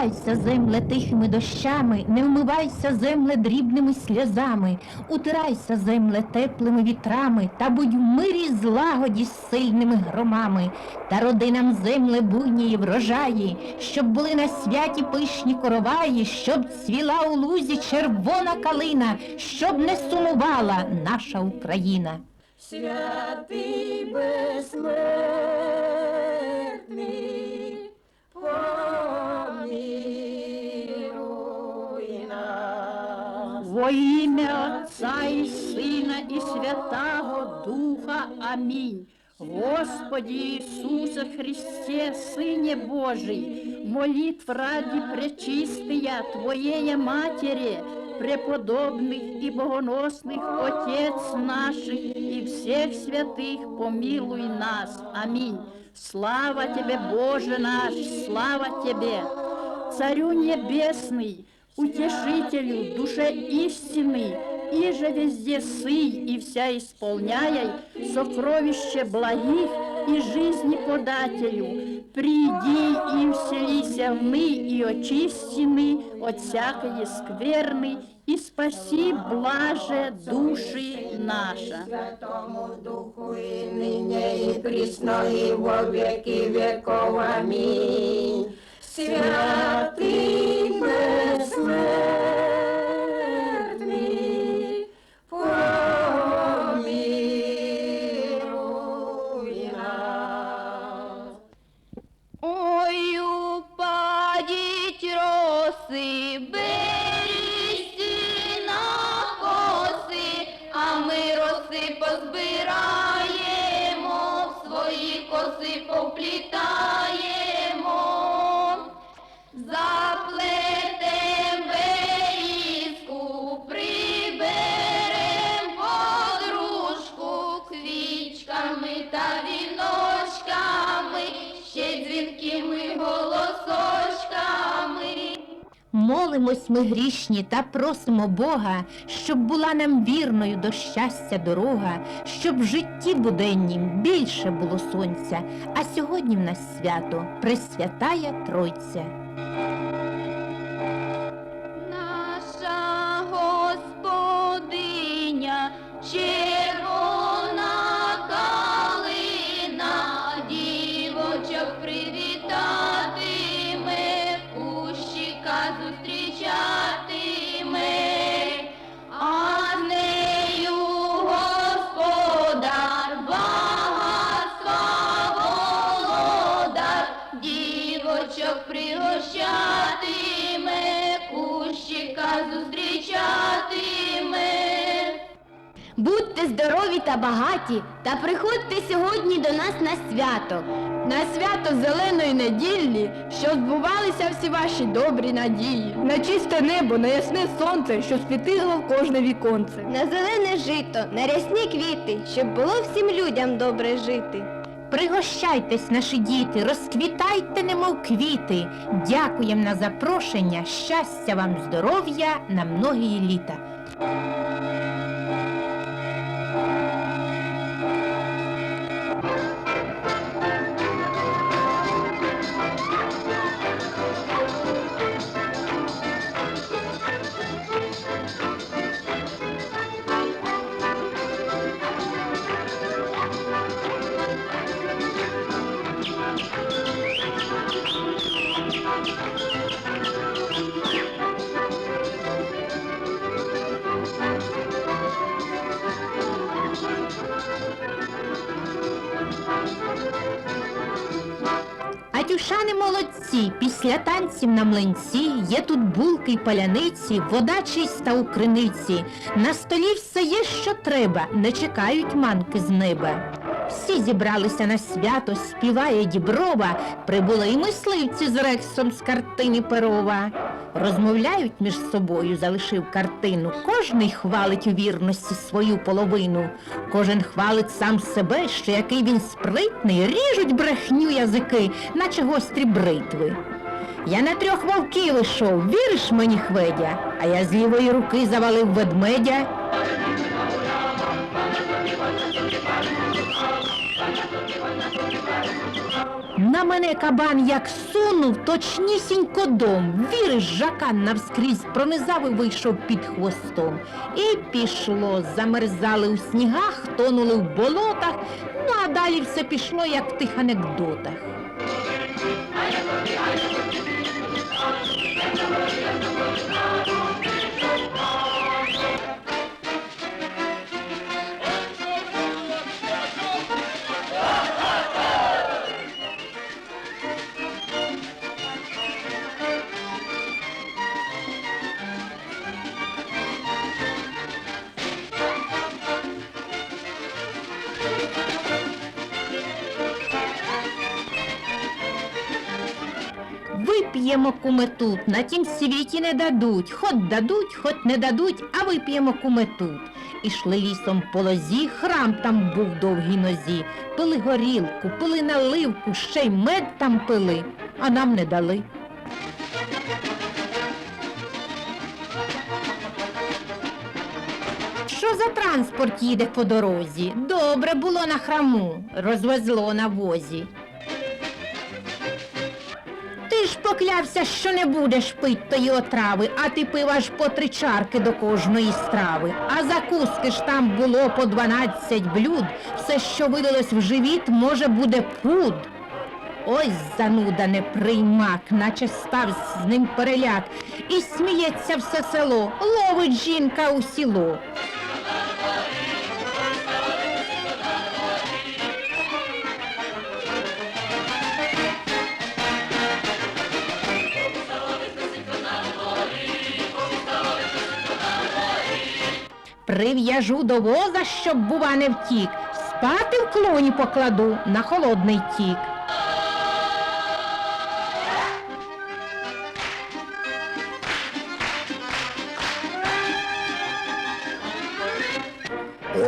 вмивайся, земле, тихими дощами, не вмивайся, земле, дрібними сльозами, утирайся, земле, теплими вітрами, та будь в мирі злагоді з сильними громами, та роди нам земле буйні й врожаї, щоб були на святі пишні короваї, щоб цвіла у лузі червона калина, щоб не сумувала наша Україна. Святий безсмертний, Во ім'я Отця і Сина і Святого Духа. Амінь. Господи Иисусе Христе, Сыне Божий, молитв ради пречистия Твоей Матери, преподобных и богоносных Отец наших и всех святых, помилуй нас. Аминь. Слава Тебе, Боже наш, слава Тебе, Царю Небесный, Утешителю, душе истины, и же везде сый и вся исполняй сокровище благих и жизни подателю. Приди и вселися в мы и очистины от всякой скверны, и спаси блаже души наша. Святому Духу і нині, і присно, і во віки віков. Амінь. Святий conflicto Молимось ми грішні та просимо Бога, щоб була нам вірною до щастя дорога, щоб в житті буденнім більше було сонця, а сьогодні в нас свято Пресвятая Тройця. Будьте здорові та багаті, та приходьте сьогодні до нас на свято. На свято зеленої неділі, що збувалися всі ваші добрі надії. На чисте небо, на ясне сонце, що світило в кожне віконце. На зелене жито, на рясні квіти, щоб було всім людям добре жити. Пригощайтесь, наші діти, розквітайте, немов квіти. Дякуємо на запрошення, щастя вам, здоров'я на многії літа. Атюшани молодці, після танців на млинці є тут булки й паляниці, вода чиста у криниці. На столі все є, що треба, не чекають манки з неба. Всі зібралися на свято, співає діброва, прибули й мисливці з рексом з картини Перова. Розмовляють між собою, залишив картину. Кожний хвалить у вірності свою половину. Кожен хвалить сам себе, що який він спритний, ріжуть брехню язики, наче гострі бритви. Я на трьох вовків ішов, віриш мені, хведя, а я з лівої руки завалив ведмедя. На мене кабан як сунув, точнісінько дом. Віриш, жакан навскрізь пронизав і вийшов під хвостом. І пішло, замерзали у снігах, тонули в болотах, ну а далі все пішло, як в тих анекдотах. Вип'ємо куми тут, на тім світі не дадуть, хоч дадуть, хоч не дадуть, а вип'ємо куми тут. Ішли лісом по лозі, храм там був довгій нозі. Пили горілку, пили наливку, ще й мед там пили, а нам не дали. Що за транспорт їде по дорозі? Добре було на храму, розвезло на возі. Ти ж поклявся, що не будеш пить тої отрави, а ти пив аж по три чарки до кожної страви. А закуски ж там було по дванадцять блюд. Все, що видалось в живіт, може, буде пуд. Ось зануда не приймак, наче став з ним переляк. І сміється все село, ловить жінка у сіло. Прив'яжу до воза, щоб, бува, не втік. Спати в клоні покладу на холодний тік.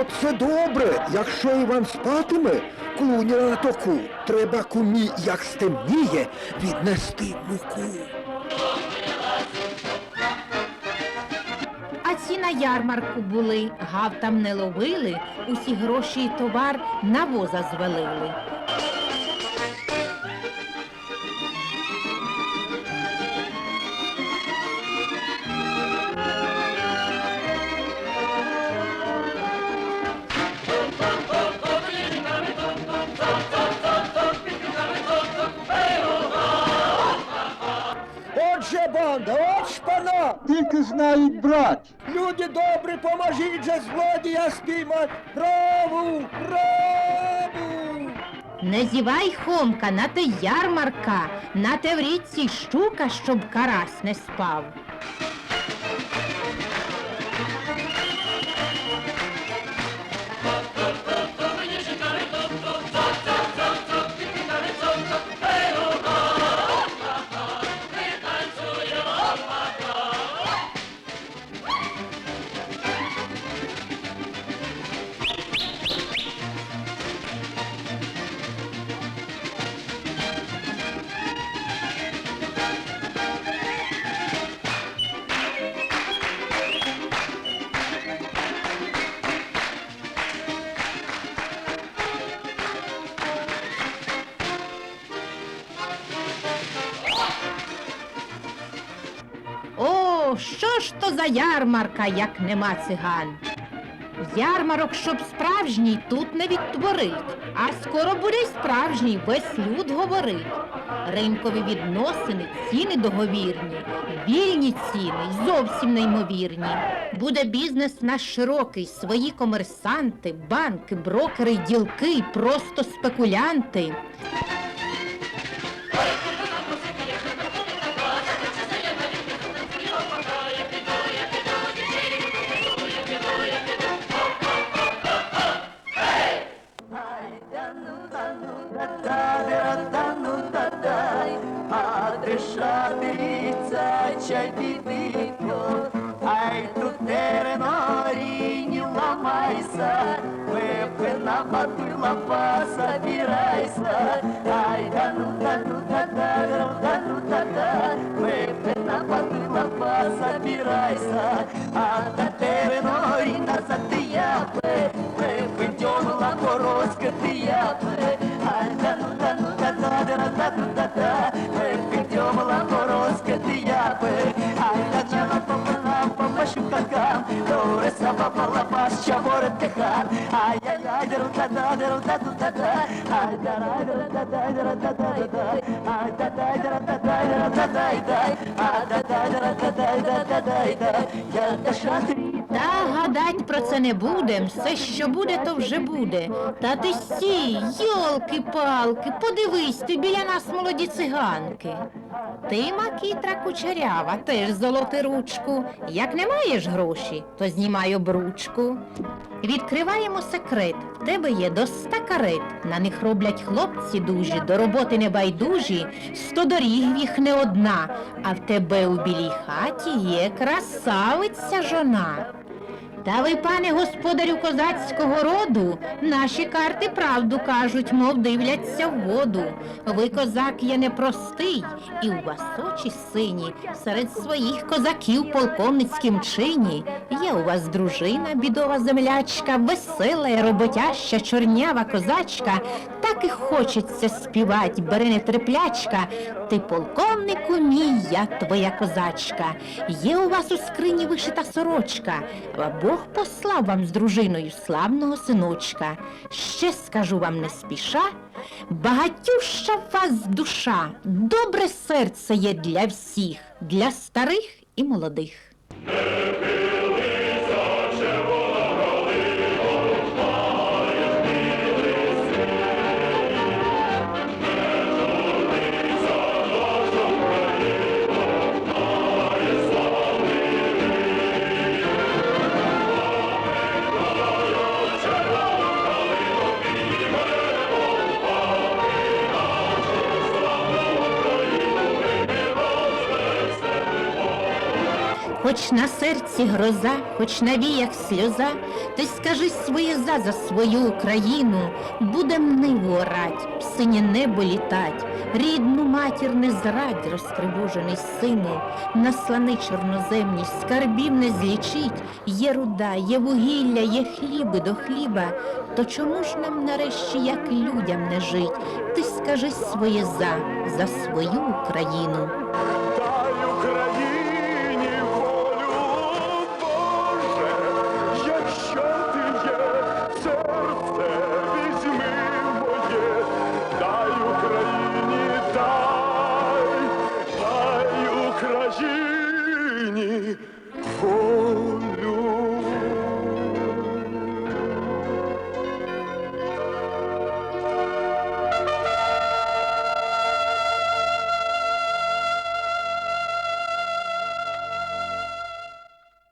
Оце добре, якщо Іван спатиме, клуня на току, треба кумі, як стемніє, віднести муку. Ярмарку були, гав там не ловили, усі гроші і товар на воза звалили. Отже, банда, Тільки знають брать. Люди добрі, поможіть же злодія спіймать! Праву! Праву! Не зівай, Хомка, на те ярмарка, на те в річці щука, щоб карась не спав. За ярмарка, як нема циган? Ярмарок, щоб справжній, тут не відтворить, а скоро буде й справжній, весь люд говорить. Ринкові відносини, ціни договірні, вільні ціни, й зовсім неймовірні. Буде бізнес наш широкий, свої комерсанти, банки, брокери, ділки, просто спекулянти. собирайся, а на тебе ноги назад ти япле, припидем лапорозка ти япле, а та ну та ну да да да да та да да да, припидем лапорозка ти япле, а да чала по палам по пошукакам, то реса попала паща ворот тихан, а та гадать про це не будем, все, що буде, то вже буде. Та ти стій, йолки-палки, подивись, ти біля нас молоді циганки. Ти, макітра кучерява, теж золоти ручку. Як не маєш гроші, то знімай обручку. Відкриваємо секрет. В тебе є до ста карет. На них роблять хлопці дужі, до роботи не байдужі, сто доріг їх не одна, а в тебе у білій хаті є красавиця жона. Та ви, пане господарю козацького роду, наші карти правду кажуть, мов дивляться в воду. Ви козак є непростий, і у вас очі сині. Серед своїх козаків полковницьким чині. Є у вас дружина, бідова землячка, весела роботяща, чорнява козачка. Так і хочеться співать, бери нетерплячка. Ти полковнику мій, я твоя козачка. Є у вас у скрині вишита сорочка, а Бог послав вам з дружиною славного синочка. Ще скажу вам не спіша, багатюща в вас душа, добре серце є для всіх, для старих і молодих. Хоч на серці гроза, хоч на віях сльоза, ти скажи своє за за свою Україну, будем ниву орать, в синє небо літать, рідну матір не зрадь, розкривожений сину, наслани чорноземні, скарбів не злічить, є руда, є вугілля, є хліби до хліба. То чому ж нам нарешті, як людям не жить? Ти скажи своє за, за свою Україну.